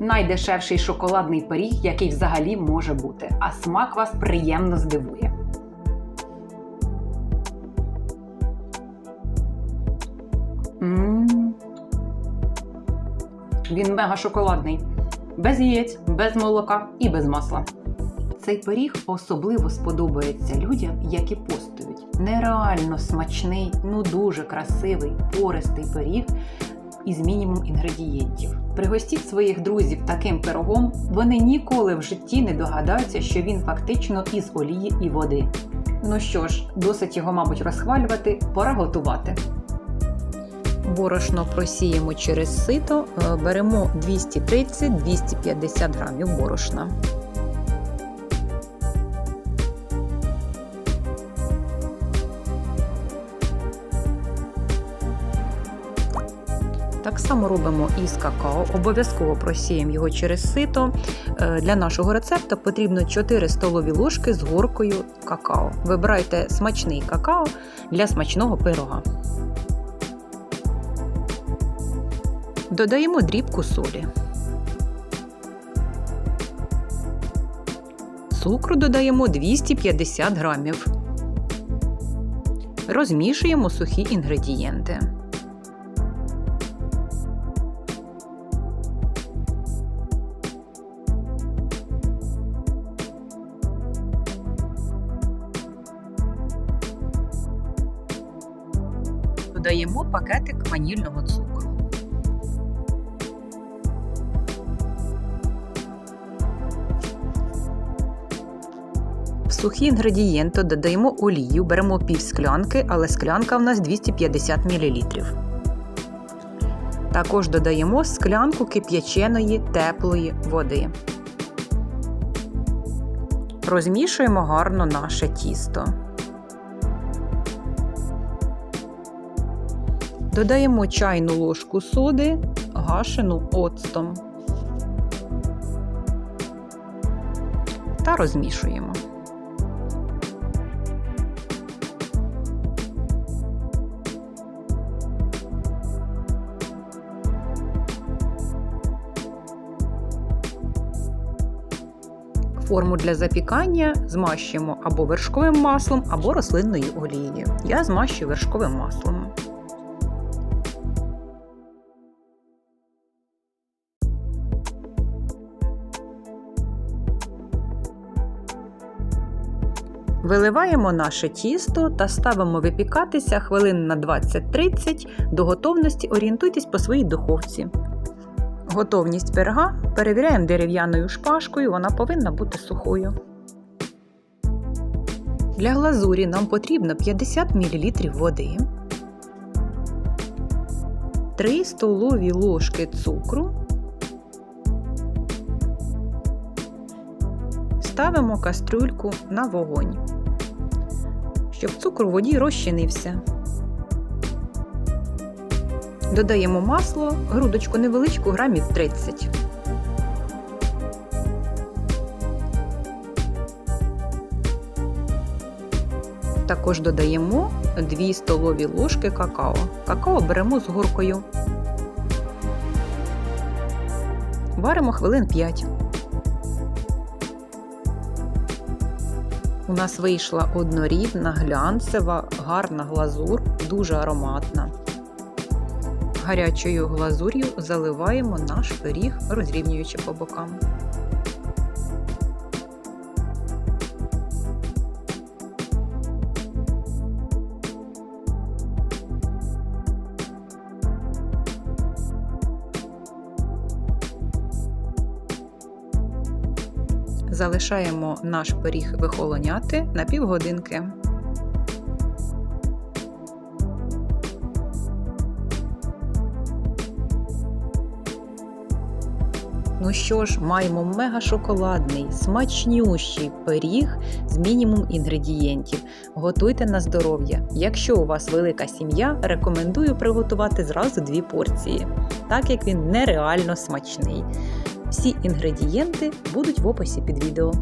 Найдешевший шоколадний пиріг, який взагалі може бути, а смак вас приємно здивує. М. Він мега шоколадний. Без яєць, без молока і без масла. Цей пиріг особливо сподобається людям, які постують. Нереально смачний, ну дуже красивий, пористий пиріг із мінімум інгредієнтів. Пригостіть своїх друзів таким пирогом, вони ніколи в житті не догадаються, що він фактично із олії і води. Ну що ж, досить його, мабуть, розхвалювати, пора готувати. Борошно просіємо через сито, е, беремо 230-250 грамів борошна. Так само робимо і з какао. Обов'язково просіємо його через сито. Е, Для нашого рецепту потрібно 4 столові ложки з горкою какао. Вибирайте смачний какао для смачного пирога. Додаємо дрібку солі. Цукру додаємо 250 грамів. Розмішуємо сухі інгредієнти. Додаємо пакетик ванільного цукру. В сухі інгредієнти додаємо олію, беремо пів склянки, але склянка в нас 250 мл. Також додаємо склянку кип'яченої теплої води. Розмішуємо гарно наше тісто. Додаємо чайну ложку соди, гашену оцтом. Та розмішуємо. Форму для запікання змащуємо або вершковим маслом, або рослинною олією. Я змащую вершковим маслом. Виливаємо наше тісто та ставимо випікатися хвилин на 20-30 до готовності. Орієнтуйтесь по своїй духовці. Готовність пирога перевіряємо дерев'яною шпажкою, вона повинна бути сухою. Для глазурі нам потрібно 50 мл води, 3 столові ложки цукру. Ставимо кастрюльку на вогонь, щоб цукор у воді розчинився. Додаємо масло, грудочку невеличку грамів 30. Також додаємо 2 столові ложки какао. Какао беремо з горкою. Варимо хвилин 5. У нас вийшла однорідна, глянцева, гарна глазур, дуже ароматна. Гарячою глазур'ю заливаємо наш пиріг, розрівнюючи по бокам. Залишаємо наш пиріг вихолоняти на півгодинки. Ну що ж, маємо мега шоколадний, смачнющий пиріг з мінімум інгредієнтів. Готуйте на здоров'я. Якщо у вас велика сім'я, рекомендую приготувати зразу дві порції, так як він нереально смачний. Всі інгредієнти будуть в описі під відео.